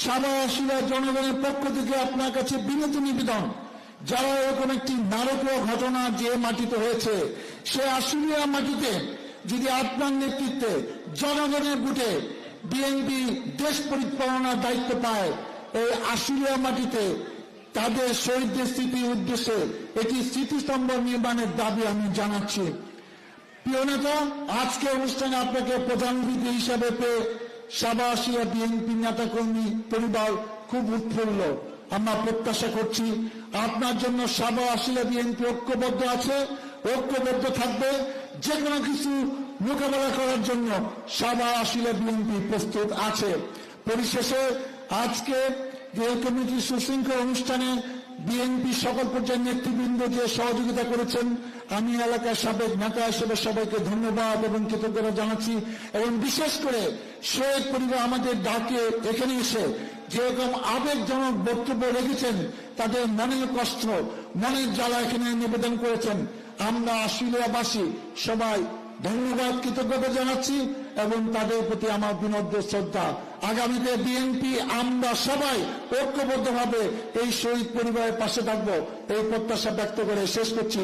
সাবাসীরা জনগণের পক্ষ থেকে আপনার কাছে বিনীত নিবেদন। যারা এরকম একটি নারকীয় ঘটনা যে মাটিতে হয়েছে, সে আশুলিয়া মাটিতে যদি আপনার নেতৃত্বে জনগণের বুটে বিএনপি দেশ পরিচালনার দায়িত্ব পায়, এই আশুলিয়া মাটিতে তাদের শহীদদের স্মৃতির উদ্দেশ্যে একটি স্মৃতিস্তম্ভ নির্মাণের দাবি আমি জানাচ্ছি। প্রিয় নেতা আজকে অনুষ্ঠানে আপনাকে প্রধান অতিথি হিসাবে পেয়ে সাবাসিয়া বিএনপি নেতাকর্মী পরিবার খুব উৎফুল্ল। আমরা প্রত্যাশা করছি আপনার জন্য সাবা আসিয়া বিএনপি ঐক্যবদ্ধ আছে, ঐক্যবদ্ধ থাকবে। যে কোনো কিছু মোকাবেলা করার জন্য সাবা আসিয়া বিএনপি প্রস্তুত আছে। পরিশেষে আজকে যে কমিটির সুশৃঙ্খল অনুষ্ঠানে বিএনপি সকল পর্যায়ের নেতৃবৃন্দ যে সহযোগিতা করেছেন, আমি এলাকার সাবেক নেতা হিসেবে সবাইকে ধন্যবাদ এবং কৃতজ্ঞতা জানাচ্ছি এবং বিশেষ করে শহীদ পরিবার আমাদের ডাকে এখানে এসে যেরকম আবেগজনক বক্তব্য রেখেছেন, তাদের মনের কষ্ট, মনের জ্বালা এখানে নিবেদন করেছেন। আমরা আশুলিয়াবাসী সবাই ধন্যবাদ, কৃতজ্ঞতা জানাচ্ছি এবং তাদের প্রতি আমার বিনম্র শ্রদ্ধা আগামীতে বিএনপি, আমরা সবাই ঐক্যবদ্ধভাবে এই শহীদ পরিবারের পাশে থাকব। এই প্রত্যাশা ব্যক্ত করে শেষ করছি।